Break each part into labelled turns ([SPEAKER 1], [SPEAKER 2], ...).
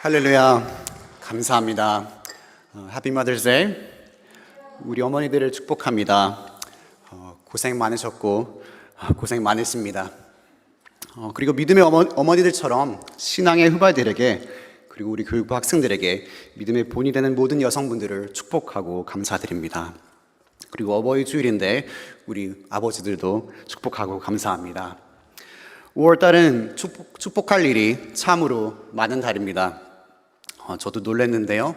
[SPEAKER 1] 할렐루야. 감사합니다. 해피 마더스 데이. 우리 어머니들을 축복합니다. 어, 고생 많으셨고 어, 고생 많으십니다. 어, 그리고 믿음의 어머, 어머니들처럼 신앙의 후발들에게 그리고 우리 교육부 학생들에게 믿음의 본이 되는 모든 여성분들을 축복하고 감사드립니다. 그리고 어버이 주일인데 우리 아버지들도 축복하고 감사합니다. 5월달은 축복, 축복할 일이 참으로 많은 달입니다. 어, 저도 놀랐는데요.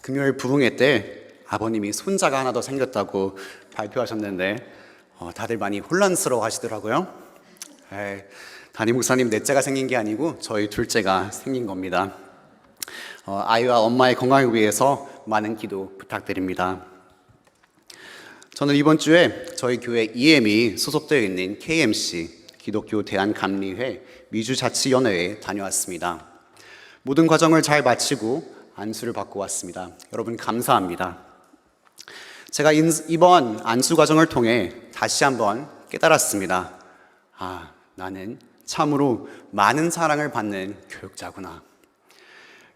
[SPEAKER 1] 금요일 부흥회 때 아버님이 손자가 하나 더 생겼다고 발표하셨는데 어, 다들 많이 혼란스러워 하시더라고요. 담임 목사님 넷째가 생긴 게 아니고 저희 둘째가 생긴 겁니다. 어, 아이와 엄마의 건강을 위해서 많은 기도 부탁드립니다. 저는 이번 주에 저희 교회 EM이 소속되어 있는 KMC 기독교 대한감리회 미주자치연회에 다녀왔습니다. 모든 과정을 잘 마치고 안수를 받고 왔습니다. 여러분 감사합니다. 제가 이번 안수 과정을 통해 다시 한번 깨달았습니다. 아, 나는 참으로 많은 사랑을 받는 교육자구나.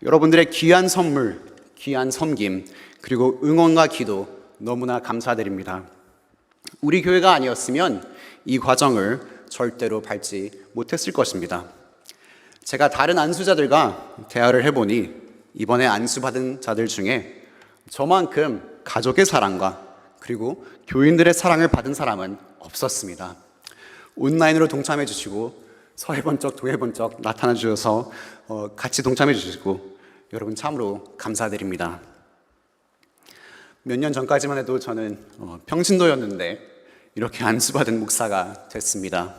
[SPEAKER 1] 여러분들의 귀한 선물, 귀한 섬김, 그리고 응원과 기도 너무나 감사드립니다. 우리 교회가 아니었으면 이 과정을 절대로 밟지 못했을 것입니다. 제가 다른 안수자들과 대화를 해보니 이번에 안수받은 자들 중에 저만큼 가족의 사랑과 그리고 교인들의 사랑을 받은 사람은 없었습니다. 온라인으로 동참해 주시고 서해 번쩍 동해 번쩍 나타나 주셔서 어, 같이 동참해 주시고 여러분 참으로 감사드립니다. 몇 년 전까지만 해도 저는 어, 평신도였는데 이렇게 안수받은 목사가 됐습니다.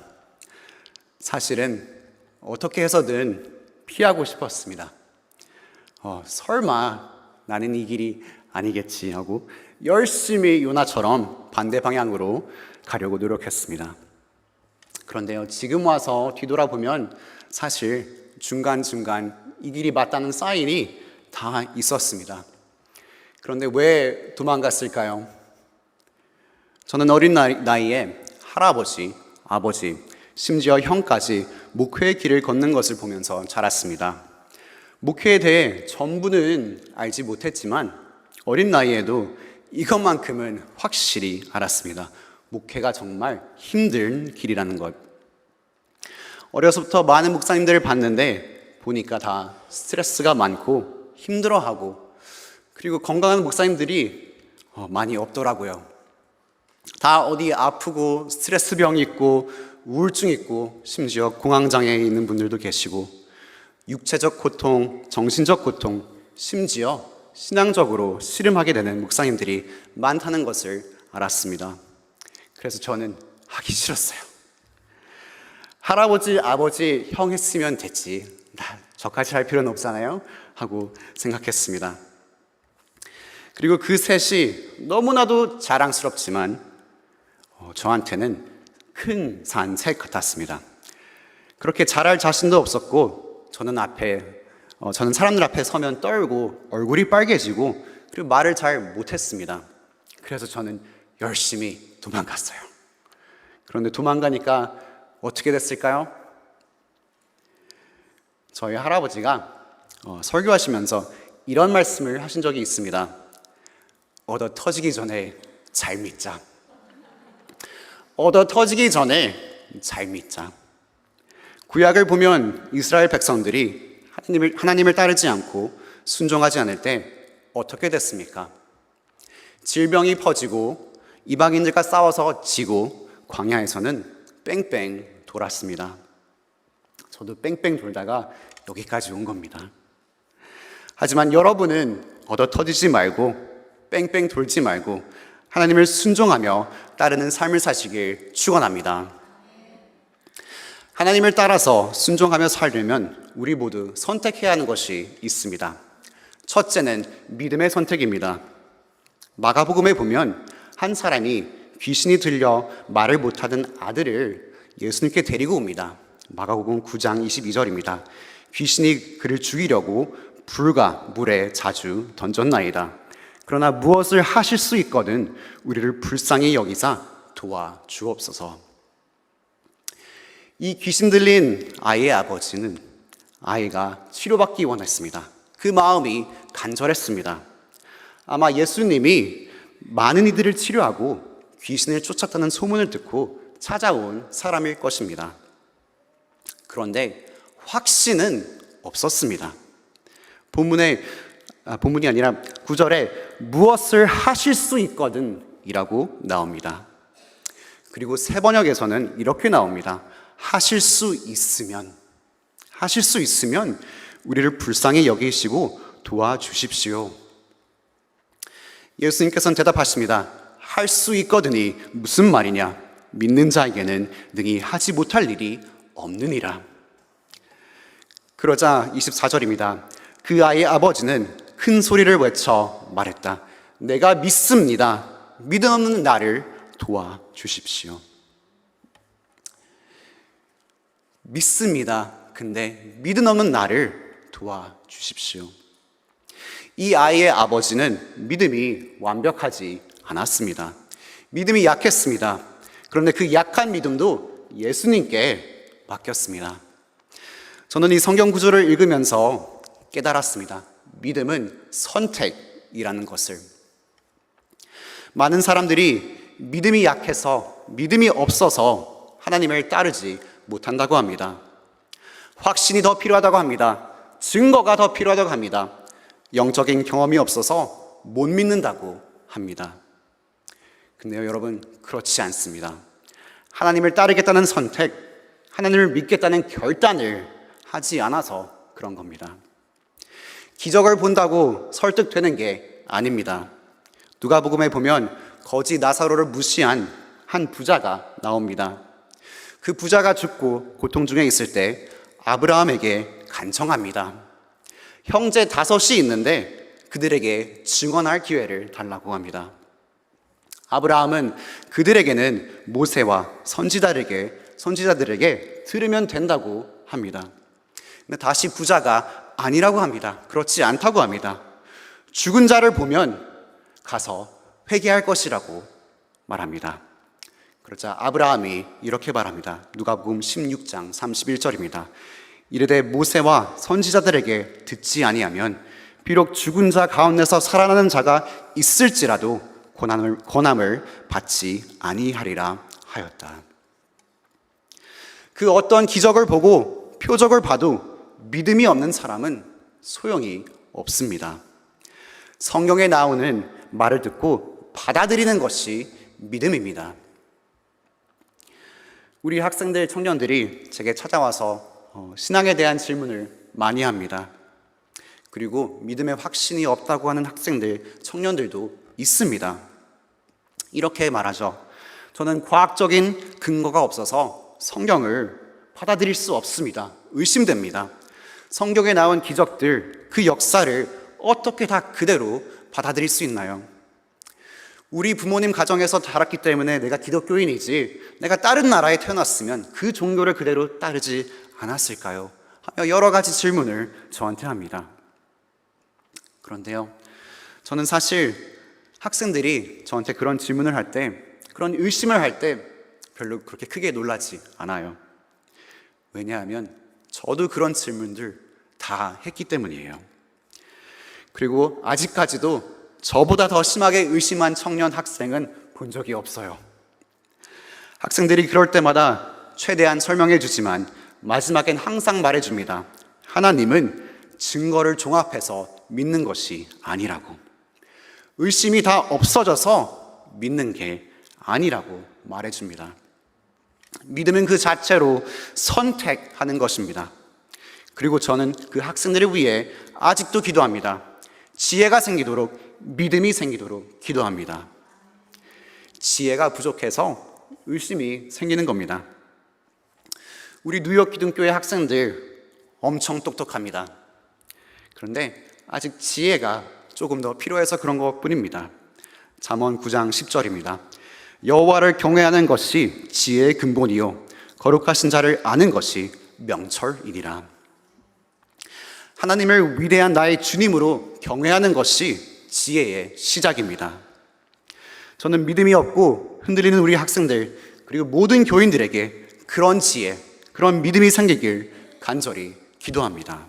[SPEAKER 1] 사실은 어떻게 해서든 피하고 싶었습니다. 어, 설마 나는 이 길이 아니겠지 하고 열심히 요나처럼 반대 방향으로 가려고 노력했습니다. 그런데요, 지금 와서 뒤돌아보면 사실 중간중간 이 길이 맞다는 사인이 다 있었습니다. 그런데 왜 도망갔을까요? 저는 어린 나이에 할아버지, 아버지, 심지어 형까지 목회의 길을 걷는 것을 보면서 자랐습니다. 목회에 대해 전부는 알지 못했지만 어린 나이에도 이것만큼은 확실히 알았습니다. 목회가 정말 힘든 길이라는 것. 어려서부터 많은 목사님들을 봤는데 보니까 다 스트레스가 많고 힘들어하고 그리고 건강한 목사님들이 어, 많이 없더라고요. 다 어디 아프고 스트레스병 있고 우울증 있고 심지어 공황장애에 있는 분들도 계시고 육체적 고통, 정신적 고통, 심지어 신앙적으로 씨름하게 되는 목사님들이 많다는 것을 알았습니다. 그래서 저는 하기 싫었어요. 할아버지, 아버지, 형 했으면 됐지. 나 저까지 할 필요는 없잖아요. 하고 생각했습니다. 그리고 그 셋이 너무나도 자랑스럽지만 어, 저한테는 큰 산색 같았습니다. 그렇게 잘할 자신도 없었고 저는 앞에 어, 저는 사람들 앞에 서면 떨고 얼굴이 빨개지고 그리고 말을 잘 못했습니다. 그래서 저는 열심히 도망갔어요. 그런데 도망가니까 어떻게 됐을까요? 저희 할아버지가 어, 설교하시면서 이런 말씀을 하신 적이 있습니다. 얻어 터지기 전에 잘 믿자. 얻어 터지기 전에 잘 믿자. 구약을 보면 이스라엘 백성들이 하나님을, 하나님을 따르지 않고 순종하지 않을 때 어떻게 됐습니까? 질병이 퍼지고 이방인들과 싸워서 지고 광야에서는 뺑뺑 돌았습니다. 저도 뺑뺑 돌다가 여기까지 온 겁니다. 하지만 여러분은 얻어 터지지 말고 뺑뺑 돌지 말고 하나님을 순종하며 따르는 삶을 사시길 축원합니다. 하나님을 따라서 순종하며 살려면 우리 모두 선택해야 하는 것이 있습니다. 첫째는 믿음의 선택입니다. 마가복음에 보면 한 사람이 귀신이 들려 말을 못하던 아들을 예수님께 데리고 옵니다. 마가복음 9장 22절입니다. 귀신이 그를 죽이려고 불과 물에 자주 던졌나이다. 그러나 무엇을 하실 수 있거든 우리를 불쌍히 여기사 도와 주옵소서. 이 귀신 들린 아이의 아버지는 아이가 치료받기 원했습니다. 그 마음이 간절했습니다. 아마 예수님이 많은 이들을 치료하고 귀신을 쫓았다는 소문을 듣고 찾아온 사람일 것입니다. 그런데 확신은 없었습니다. 본문에 아, 본문이 아니라 구절에 무엇을 하실 수 있거든이라고 나옵니다. 그리고 세 번역에서는 이렇게 나옵니다. 하실 수 있으면 하실 수 있으면 우리를 불쌍히 여기시고 도와주십시오. 예수님께서는 대답하십니다. 할 수 있거든이 무슨 말이냐? 믿는 자에게는 능히 하지 못할 일이 없느니라. 그러자 24절입니다. 그 아이의 아버지는 큰 소리를 외쳐 말했다. 내가 믿습니다. 믿음 없는 나를 도와주십시오. 믿습니다. 근데 믿음 없는 나를 도와주십시오. 이 아이의 아버지는 믿음이 완벽하지 않았습니다. 믿음이 약했습니다. 그런데 그 약한 믿음도 예수님께 맡겼습니다. 저는 이 성경 구조를 읽으면서 깨달았습니다. 믿음은 선택이라는 것을. 많은 사람들이 믿음이 약해서, 믿음이 없어서 하나님을 따르지 못한다고 합니다. 확신이 더 필요하다고 합니다. 증거가 더 필요하다고 합니다. 영적인 경험이 없어서 못 믿는다고 합니다. 근데요, 여러분, 그렇지 않습니다. 하나님을 따르겠다는 선택, 하나님을 믿겠다는 결단을 하지 않아서 그런 겁니다. 기적을 본다고 설득되는 게 아닙니다. 누가복음에 보면 거지 나사로를 무시한 한 부자가 나옵니다. 그 부자가 죽고 고통 중에 있을 때 아브라함에게 간청합니다. 형제 다섯이 있는데 그들에게 증언할 기회를 달라고 합니다. 아브라함은 그들에게는 모세와 선지자들에게 선지자들에게 들으면 된다고 합니다. 근데 다시 부자가 아니라고 합니다. 그렇지 않다고 합니다. 죽은 자를 보면 가서 회개할 것이라고 말합니다. 그러자 아브라함이 이렇게 말합니다. 누가복음 16장 31절입니다. 이르되 모세와 선지자들에게 듣지 아니하면 비록 죽은 자 가운데서 살아나는 자가 있을지라도 고난을 권함을 받지 아니하리라 하였다. 그 어떤 기적을 보고 표적을 봐도 믿음이 없는 사람은 소용이 없습니다. 성경에 나오는 말을 듣고 받아들이는 것이 믿음입니다. 우리 학생들, 청년들이 제게 찾아와서 어, 신앙에 대한 질문을 많이 합니다. 그리고 믿음에 확신이 없다고 하는 학생들, 청년들도 있습니다. 이렇게 말하죠. 저는 과학적인 근거가 없어서 성경을 받아들일 수 없습니다. 의심됩니다. 성경에 나온 기적들, 그 역사를 어떻게 다 그대로 받아들일 수 있나요? 우리 부모님 가정에서 자랐기 때문에 내가 기독교인이지, 내가 다른 나라에 태어났으면 그 종교를 그대로 따르지 않았을까요? 하며 여러 가지 질문을 저한테 합니다. 그런데요, 저는 사실 학생들이 저한테 그런 질문을 할 때, 그런 의심을 할 때 별로 그렇게 크게 놀라지 않아요. 왜냐하면 저도 그런 질문들 다 했기 때문이에요. 그리고 아직까지도 저보다 더 심하게 의심한 청년 학생은 본 적이 없어요. 학생들이 그럴 때마다 최대한 설명해 주지만 마지막엔 항상 말해 줍니다. 하나님은 증거를 종합해서 믿는 것이 아니라고. 의심이 다 없어져서 믿는 게 아니라고 말해 줍니다. 믿음은 그 자체로 선택하는 것입니다. 그리고 저는 그 학생들을 위해 아직도 기도합니다. 지혜가 생기도록, 믿음이 생기도록 기도합니다. 지혜가 부족해서 의심이 생기는 겁니다. 우리 뉴욕 기둥교회 학생들 엄청 똑똑합니다. 그런데 아직 지혜가 조금 더 필요해서 그런 것 뿐입니다. 잠언 9장 10절입니다. 여호와를 경외하는 것이 지혜의 근본이요 거룩하신 자를 아는 것이 명철이니라. 하나님을 위대한 나의 주님으로 경외하는 것이 지혜의 시작입니다. 저는 믿음이 없고 흔들리는 우리 학생들 그리고 모든 교인들에게 그런 지혜, 그런 믿음이 생기길 간절히 기도합니다.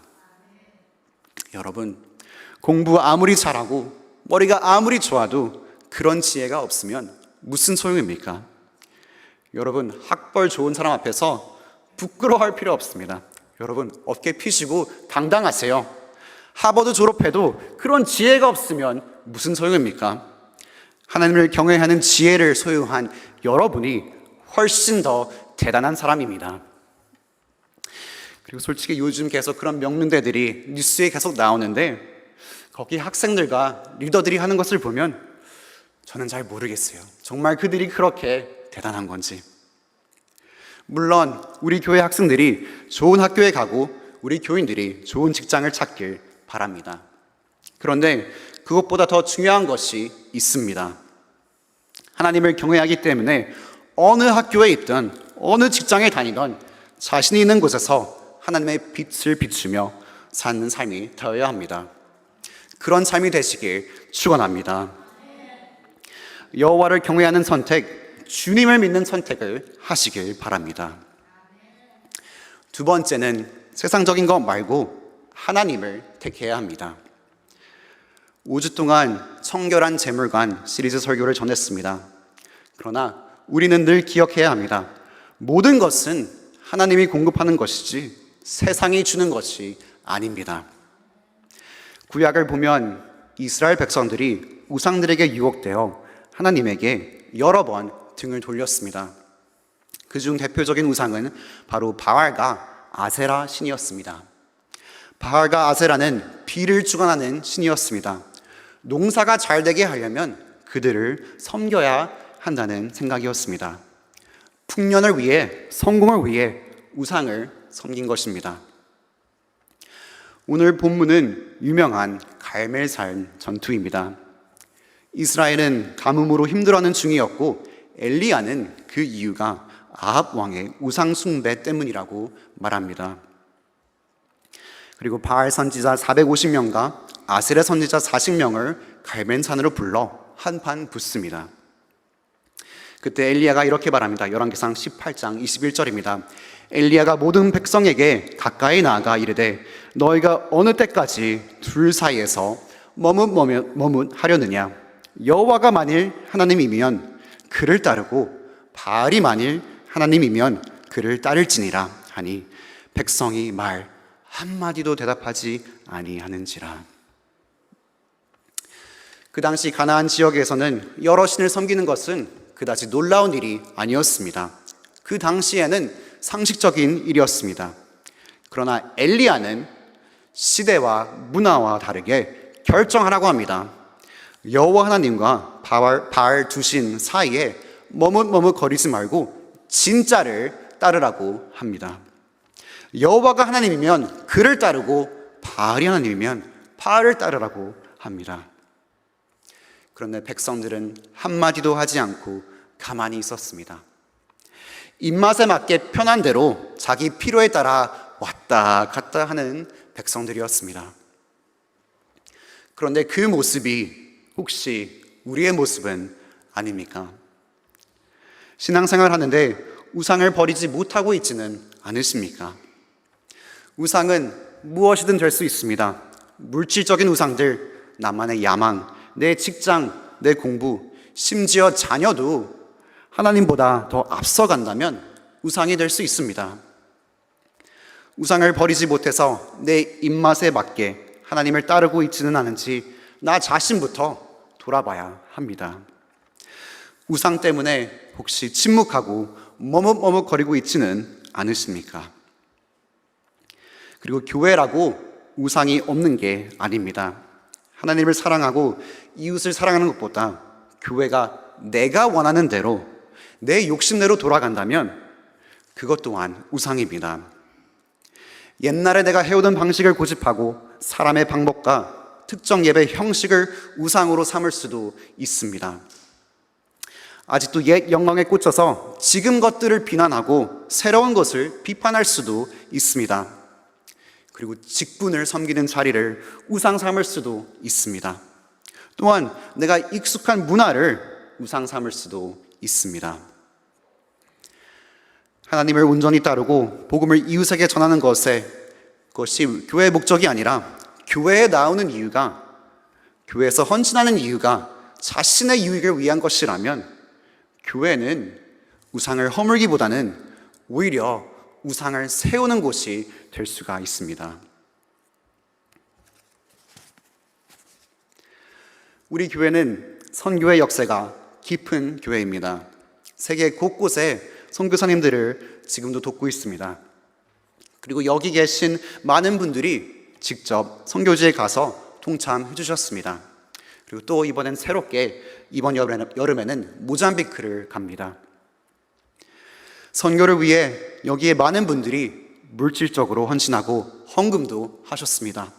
[SPEAKER 1] 여러분, 공부 아무리 잘하고 머리가 아무리 좋아도 그런 지혜가 없으면 무슨 소용입니까? 여러분, 학벌 좋은 사람 앞에서 부끄러워할 필요 없습니다. 여러분, 어깨 피시고 당당하세요. 하버드 졸업해도 그런 지혜가 없으면 무슨 소용입니까? 하나님을 경외하는 지혜를 소유한 여러분이 훨씬 더 대단한 사람입니다. 그리고 솔직히 요즘 계속 그런 명문대들이 뉴스에 계속 나오는데 거기 학생들과 리더들이 하는 것을 보면 저는 잘 모르겠어요. 정말 그들이 그렇게 대단한 건지. 물론 우리 교회 학생들이 좋은 학교에 가고 우리 교인들이 좋은 직장을 찾길 바랍니다. 그런데 그것보다 더 중요한 것이 있습니다. 하나님을 경외하기 때문에 어느 학교에 있든 어느 직장에 다니던 자신이 있는 곳에서 하나님의 빛을 비추며 사는 삶이 되어야 합니다. 그런 삶이 되시길 축원합니다. 여호와를 경외하는 선택, 주님을 믿는 선택을 하시길 바랍니다. 두 번째는 세상적인 것 말고 하나님을 택해야 합니다. 5주 동안 청결한 재물관 시리즈 설교를 전했습니다. 그러나 우리는 늘 기억해야 합니다. 모든 것은 하나님이 공급하는 것이지 세상이 주는 것이 아닙니다. 구약을 보면 이스라엘 백성들이 우상들에게 유혹되어 하나님에게 여러 번 등을 돌렸습니다. 그 중 대표적인 우상은 바로 바알과 아세라 신이었습니다. 바알과 아세라는 비를 주관하는 신이었습니다. 농사가 잘 되게 하려면 그들을 섬겨야 한다는 생각이었습니다. 풍년을 위해 성공을 위해 우상을 섬긴 것입니다. 오늘 본문은 유명한 갈멜산 전투입니다. 이스라엘은 가뭄으로 힘들어하는 중이었고 엘리야는 그 이유가 아합 왕의 우상 숭배 때문이라고 말합니다. 그리고 바알 선지자 450명과 아세레 선지자 40명을 갈멜산으로 불러 한판 붙습니다. 그때 엘리야가 이렇게 말합니다. 열왕기상 18장 21절입니다. 엘리야가 모든 백성에게 가까이 나아가 이르되 너희가 어느 때까지 둘 사이에서 머뭇 머뭇 머뭇 하려느냐 여호와가 만일 하나님이면 그를 따르고 바알이 만일 하나님이면 그를 따를지니라 하니 백성이 말 한마디도 대답하지 아니하는지라 그 당시 가나안 지역에서는 여러 신을 섬기는 것은 그다지 놀라운 일이 아니었습니다. 그 당시에는 상식적인 일이었습니다. 그러나 엘리야는 시대와 문화와 다르게 결정하라고 합니다. 여호와 하나님과 바알, 두신 사이에 머뭇머뭇 거리지 말고 진짜를 따르라고 합니다. 여호와가 하나님이면 그를 따르고 바알이 하나님이면 바알을 따르라고 합니다. 그런데 백성들은 한마디도 하지 않고 가만히 있었습니다. 입맛에 맞게 편한 대로 자기 필요에 따라 왔다 갔다 하는 백성들이었습니다. 그런데 그 모습이 혹시 우리의 모습은 아닙니까? 신앙생활 하는데 우상을 버리지 못하고 있지는 않으십니까? 우상은 무엇이든 될 수 있습니다. 물질적인 우상들, 나만의 야망, 내 직장, 내 공부, 심지어 자녀도 하나님보다 더 앞서간다면 우상이 될 수 있습니다. 우상을 버리지 못해서 내 입맛에 맞게 하나님을 따르고 있지는 않은지 나 자신부터 돌아봐야 합니다. 우상 때문에 혹시 침묵하고 머뭇머뭇거리고 있지는 않으십니까? 그리고 교회라고 우상이 없는 게 아닙니다. 하나님을 사랑하고 이웃을 사랑하는 것보다 교회가 내가 원하는 대로 내 욕심대로 돌아간다면 그것 또한 우상입니다. 옛날에 내가 해오던 방식을 고집하고 사람의 방법과 특정 예배 형식을 우상으로 삼을 수도 있습니다. 아직도 옛 영광에 꽂혀서 지금 것들을 비난하고 새로운 것을 비판할 수도 있습니다. 그리고 직분을 섬기는 자리를 우상 삼을 수도 있습니다. 또한 내가 익숙한 문화를 우상 삼을 수도 있습니다. 하나님을 온전히 따르고 복음을 이웃에게 전하는 것에 그것이 교회의 목적이 아니라 교회에 나오는 이유가 교회에서 헌신하는 이유가 자신의 유익을 위한 것이라면 교회는 우상을 허물기보다는 오히려 우상을 세우는 곳이 될 수가 있습니다. 우리 교회는 선교의 역사가 깊은 교회입니다. 세계 곳곳에 선교사님들을 지금도 돕고 있습니다. 그리고 여기 계신 많은 분들이 직접 선교지에 가서 동참해 주셨습니다. 그리고 또 이번엔 새롭게 이번 여름에는 모잠비크를 갑니다. 선교를 위해 여기에 많은 분들이 물질적으로 헌신하고 헌금도 하셨습니다.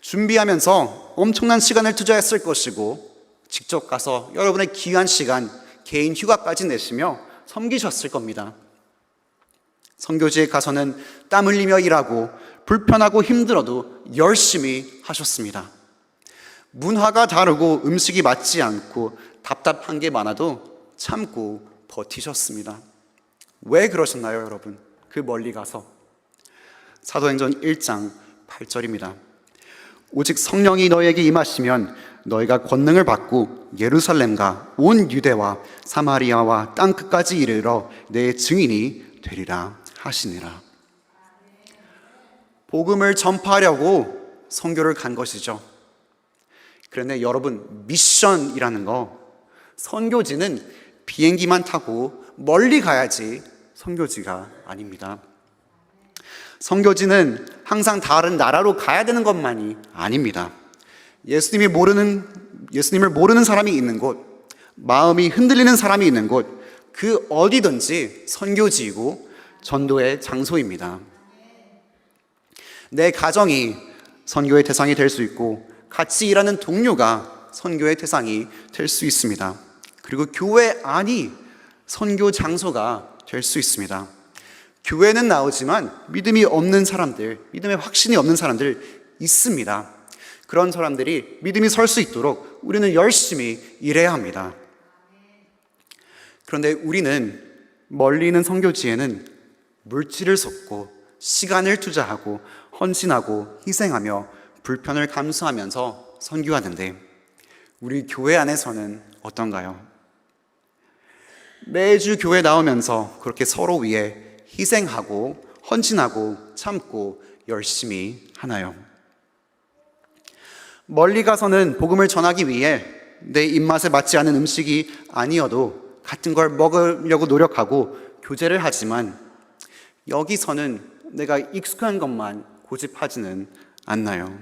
[SPEAKER 1] 준비하면서 엄청난 시간을 투자했을 것이고 직접 가서 여러분의 귀한 시간, 개인 휴가까지 내시며 섬기셨을 겁니다. 선교지에 가서는 땀 흘리며 일하고 불편하고 힘들어도 열심히 하셨습니다. 문화가 다르고 음식이 맞지 않고 답답한 게 많아도 참고 버티셨습니다. 왜 그러셨나요, 여러분? 그 멀리 가서. 사도행전 1장 8절입니다. 오직 성령이 너에게 임하시면 너희가 권능을 받고 예루살렘과 온 유대와 사마리아와 땅 끝까지 이르러 내 증인이 되리라 하시니라. 복음을 전파하려고 선교를 간 것이죠. 그런데 여러분 미션이라는 거 선교지는 비행기만 타고 멀리 가야지 선교지가 아닙니다. 선교지는 항상 다른 나라로 가야 되는 것만이 아닙니다. 예수님이 모르는 예수님을 모르는 사람이 있는 곳, 마음이 흔들리는 사람이 있는 곳, 그 어디든지 선교지이고 전도의 장소입니다. 내 가정이 선교의 대상이 될 수 있고 같이 일하는 동료가 선교의 대상이 될 수 있습니다. 그리고 교회 안이 선교 장소가 될 수 있습니다. 교회는 나오지만 믿음이 없는 사람들, 믿음의 확신이 없는 사람들 있습니다. 그런 사람들이 믿음이 설 수 있도록 우리는 열심히 일해야 합니다. 그런데 우리는 멀리 있는 선교지에는 물질을 쏟고 시간을 투자하고 헌신하고 희생하며 불편을 감수하면서 선교하는데 우리 교회 안에서는 어떤가요? 매주 교회 나오면서 그렇게 서로 위해 희생하고 헌신하고 참고 열심히 하나요? 멀리 가서는 복음을 전하기 위해 내 입맛에 맞지 않은 음식이 아니어도 같은 걸 먹으려고 노력하고 교제를 하지만 여기서는 내가 익숙한 것만 고집하지는 않나요?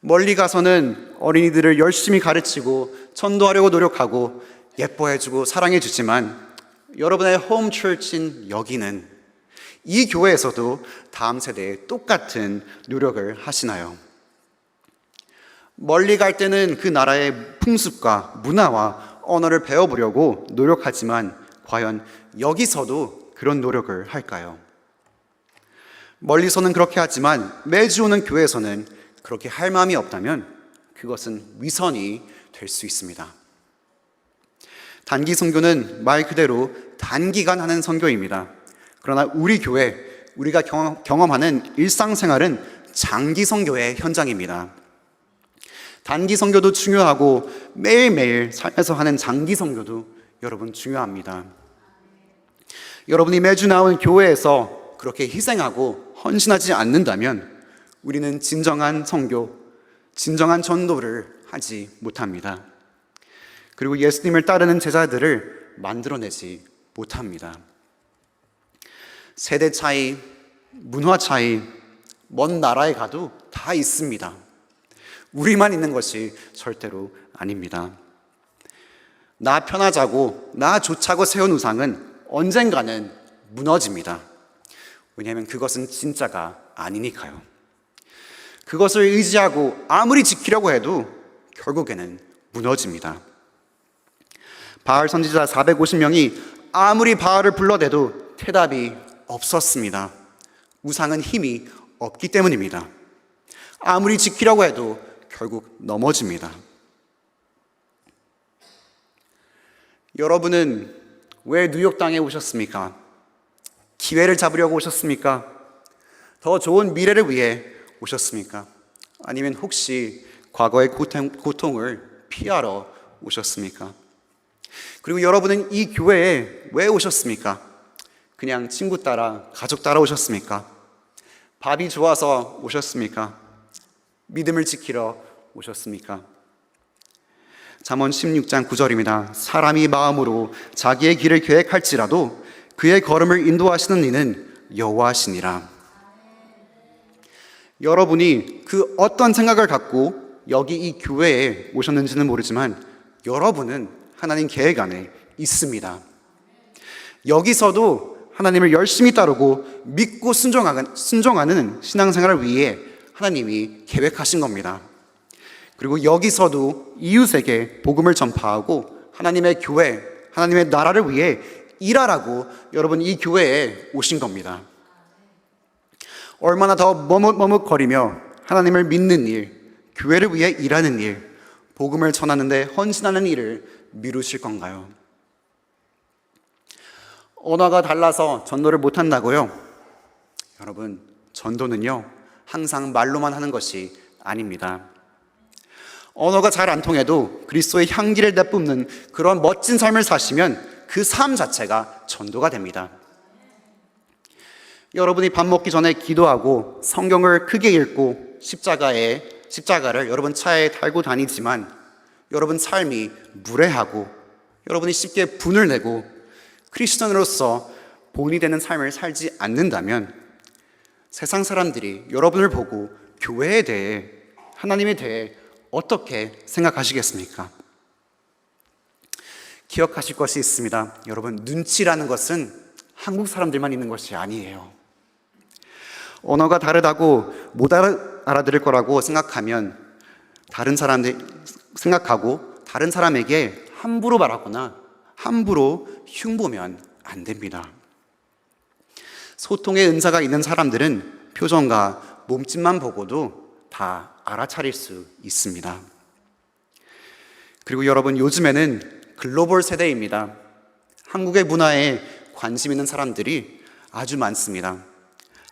[SPEAKER 1] 멀리 가서는 어린이들을 열심히 가르치고 전도하려고 노력하고 예뻐해주고 사랑해주지만 여러분의 홈 철친 여기는 이 교회에서도 다음 세대에 똑같은 노력을 하시나요? 멀리 갈 때는 그 나라의 풍습과 문화와 언어를 배워보려고 노력하지만 과연 여기서도 그런 노력을 할까요? 멀리서는 그렇게 하지만 매주 오는 교회에서는 그렇게 할 마음이 없다면 그것은 위선이 될 수 있습니다. 단기 선교는 말 그대로 단기간 하는 선교입니다. 그러나 우리 교회, 우리가 경험하는 일상생활은 장기 선교의 현장입니다. 단기 선교도 중요하고 매일매일 삶에서 하는 장기 선교도 여러분 중요합니다. 여러분이 매주 나오는 교회에서 그렇게 희생하고 헌신하지 않는다면 우리는 진정한 선교, 진정한 전도를 하지 못합니다. 그리고 예수님을 따르는 제자들을 만들어내지 못합니다. 세대 차이, 문화 차이, 먼 나라에 가도 다 있습니다. 우리만 있는 것이 절대로 아닙니다. 나 편하자고, 나 좋자고 세운 우상은 언젠가는 무너집니다. 왜냐하면 그것은 진짜가 아니니까요. 그것을 의지하고 아무리 지키려고 해도 결국에는 무너집니다. 바알 선지자 450명이 아무리 바알을 불러대도 대답이 없었습니다. 우상은 힘이 없기 때문입니다. 아무리 지키려고 해도 결국 넘어집니다. 여러분은 왜 뉴욕 땅에 오셨습니까? 기회를 잡으려고 오셨습니까? 더 좋은 미래를 위해 오셨습니까? 아니면 혹시 과거의 고통, 고통을 피하러 오셨습니까? 그리고 여러분은 이 교회에 왜 오셨습니까? 그냥 친구 따라, 가족 따라 오셨습니까? 밥이 좋아서 오셨습니까? 믿음을 지키러 오셨습니까? 잠언 16장 9절입니다. 사람이 마음으로 자기의 길을 계획할지라도 그의 걸음을 인도하시는 이는 여호와시니라. 여러분이 그 어떤 생각을 갖고 여기 이 교회에 오셨는지는 모르지만 여러분은 하나님 계획 안에 있습니다. 여기서도 하나님을 열심히 따르고 믿고 순종하는, 순종하는 신앙생활을 위해 하나님이 계획하신 겁니다. 그리고 여기서도 이웃에게 복음을 전파하고 하나님의 교회, 하나님의 나라를 위해 일하라고 여러분 이 교회에 오신 겁니다. 얼마나 더 머뭇머뭇거리며 하나님을 믿는 일, 교회를 위해 일하는 일, 복음을 전하는데 헌신하는 일을 미루실 건가요? 언어가 달라서 전도를 못한다고요? 여러분, 전도는요, 항상 말로만 하는 것이 아닙니다. 언어가 잘 안 통해도 그리스도의 향기를 내뿜는 그런 멋진 삶을 사시면 그 삶 자체가 전도가 됩니다. 여러분이 밥 먹기 전에 기도하고 성경을 크게 읽고 십자가에 십자가를 여러분 차에 달고 다니지만 여러분 삶이 무례하고 여러분이 쉽게 분을 내고 크리스천으로서 본이 되는 삶을 살지 않는다면 세상 사람들이 여러분을 보고 교회에 대해 하나님에 대해 어떻게 생각하시겠습니까? 기억하실 것이 있습니다. 여러분, 눈치라는 것은 한국 사람들만 있는 것이 아니에요. 언어가 다르다고 못 알아들을 거라고 생각하면 다른 사람들 생각하고 다른 사람에게 함부로 말하거나 함부로 흉보면 안 됩니다. 소통의 은사가 있는 사람들은 표정과 몸짓만 보고도 다 알아차릴 수 있습니다. 그리고 여러분, 요즘에는 글로벌 세대입니다. 한국의 문화에 관심 있는 사람들이 아주 많습니다.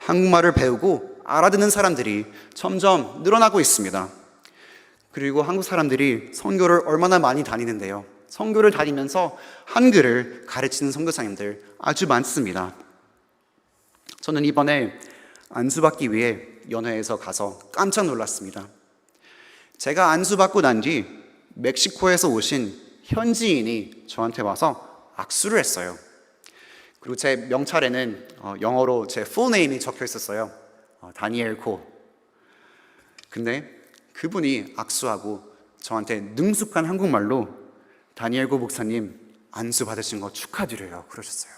[SPEAKER 1] 한국말을 배우고 알아듣는 사람들이 점점 늘어나고 있습니다. 그리고 한국 사람들이 선교를 얼마나 많이 다니는데요. 선교를 다니면서 한글을 가르치는 선교사님들 아주 많습니다. 저는 이번에 안수받기 위해 연회에서 가서 깜짝 놀랐습니다. 제가 안수받고 난 뒤 멕시코에서 오신 현지인이 저한테 와서 악수를 했어요. 그리고 제 명찰에는 어, 영어로 제 풀네임이 적혀 있었어요. 어, 다니엘 코. 근데 그분이 악수하고 저한테 능숙한 한국말로 다니엘 고 목사님 안수 받으신 거 축하드려요. 그러셨어요.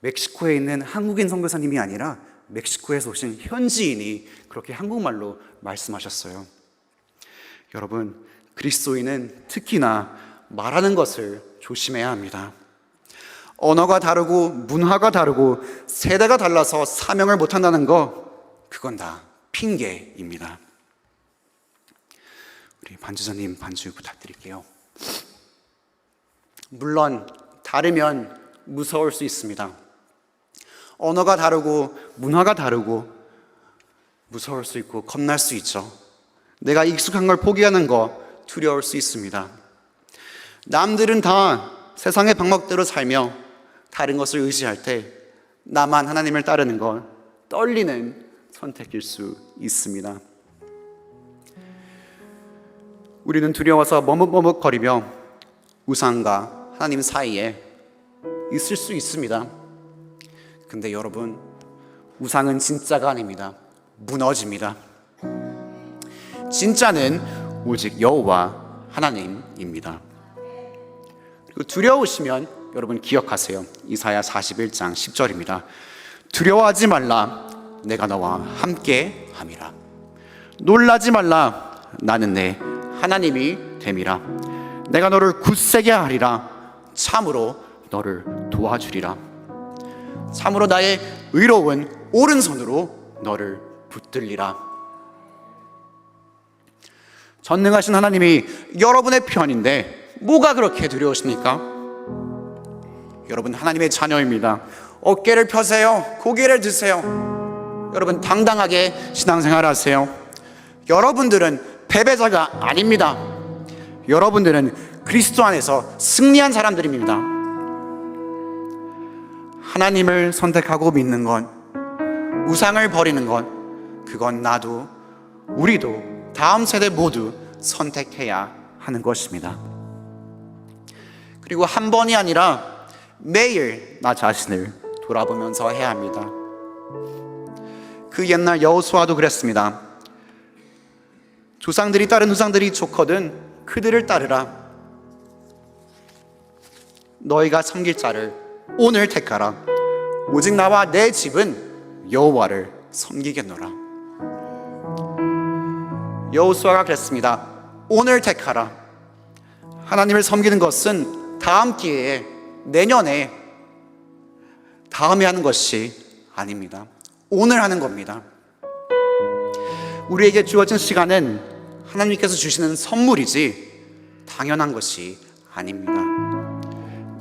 [SPEAKER 1] 멕시코에 있는 한국인 선교사님이 아니라 멕시코에서 오신 현지인이 그렇게 한국말로 말씀하셨어요. 여러분, 그리스도인은 특히나 말하는 것을 조심해야 합니다. 언어가 다르고 문화가 다르고 세대가 달라서 사명을 못한다는 거, 그건 다 핑계입니다. 우리 반주자님 반주 부탁드릴게요. 물론 다르면 무서울 수 있습니다. 언어가 다르고 문화가 다르고 무서울 수 있고 겁날 수 있죠. 내가 익숙한 걸 포기하는 거 두려울 수 있습니다. 남들은 다 세상의 방법대로 살며 다른 것을 의지할 때 나만 하나님을 따르는 건 떨리는 선택일 수 있습니다. 우리는 두려워서 머뭇머뭇거리며 우상과 하나님 사이에 있을 수 있습니다. 근데 여러분, 우상은 진짜가 아닙니다. 무너집니다. 진짜는 오직 여호와 하나님입니다. 그리고 두려우시면 여러분 기억하세요. 이사야 41장 10절입니다. 두려워하지 말라. 내가 너와 함께 함이라. 놀라지 말라. 나는 내 하나님이 됨이라. 내가 너를 굳세게 하리라. 참으로 너를 도와주리라. 참으로 나의 의로운 오른손으로 너를 붙들리라. 전능하신 하나님이 여러분의 편인데 뭐가 그렇게 두려우십니까? 여러분 하나님의 자녀입니다. 어깨를 펴세요. 고개를 드세요. 여러분 당당하게 신앙생활 하세요. 여러분들은 패배자가 아닙니다. 여러분들은 그리스도 안에서 승리한 사람들입니다. 하나님을 선택하고 믿는 건 우상을 버리는 건 그건 나도 우리도 다음 세대 모두 선택해야 하는 것입니다. 그리고 한 번이 아니라 매일 나 자신을 돌아보면서 해야 합니다. 그 옛날 여호수아도 그랬습니다. 조상들이 따른 우상들이 좋거든 그들을 따르라. 너희가 섬길 자를 오늘 택하라. 오직 나와 내 집은 여호와를 섬기겠노라. 여호수아가 그랬습니다. 오늘 택하라. 하나님을 섬기는 것은 다음 기회에 내년에 다음에 하는 것이 아닙니다. 오늘 하는 겁니다. 우리에게 주어진 시간은 하나님께서 주시는 선물이지 당연한 것이 아닙니다.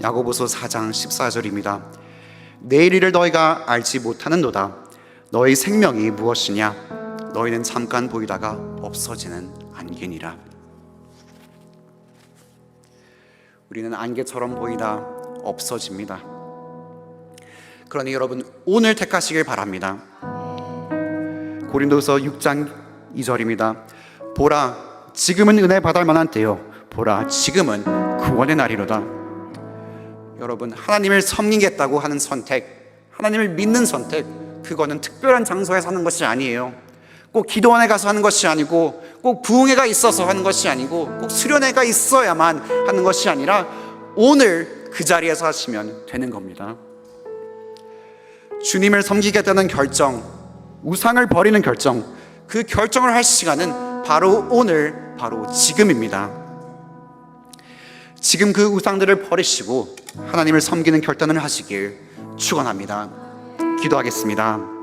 [SPEAKER 1] 야고보서 4장 14절입니다. 내일 일을 너희가 알지 못하는도다. 너희 생명이 무엇이냐? 너희는 잠깐 보이다가 없어지는 안개니라. 우리는 안개처럼 보이다 없어집니다. 그러니 여러분 오늘 택하시길 바랍니다. 고린도서 6장 2절입니다. 보라 지금은 은혜 받을 만한 때요. 보라 지금은 구원의 날이로다. 여러분 하나님을 섬기겠다고 하는 선택, 하나님을 믿는 선택, 그거는 특별한 장소에서 하는 것이 아니에요. 꼭 기도원에 가서 하는 것이 아니고 꼭 부흥회가 있어서 하는 것이 아니고 꼭 수련회가 있어야만 하는 것이 아니라 오늘 그 자리에서 하시면 되는 겁니다. 주님을 섬기겠다는 결정, 우상을 버리는 결정, 그 결정을 할 시간은 바로 오늘, 바로 지금입니다. 지금 그 우상들을 버리시고 하나님을 섬기는 결단을 하시길 축원합니다. 기도하겠습니다.